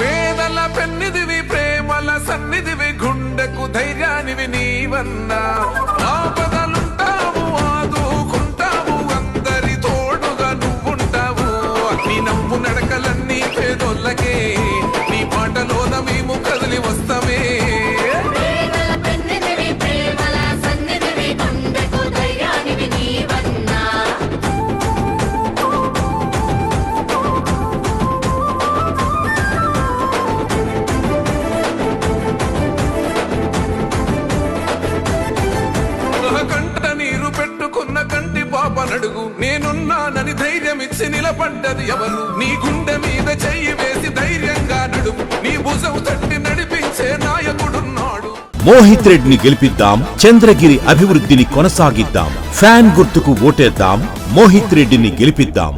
పేదల పెన్నిదివి ప్రేమల సన్నిధివి గుండెకు ధైర్యానివి నీవన్నా. నడుగు నేనున్నానని ధైర్యం ఇచ్చి నిలబడ్డది ఎవరు? నీ గుండె మీద చెయ్యి వేసి ధైర్యంగా నడుము నీ భుజం తట్టి నడిపించే నాయకుడున్నాడు. మోహిత్ రెడ్డిని గెలిపిద్దాం చంద్రగిరి అభివృద్ధిని కొనసాగిద్దాం ఫ్యాన్ గుర్తుకు ఓటేద్దాం మోహిత్ రెడ్డిని గెలిపిద్దాం.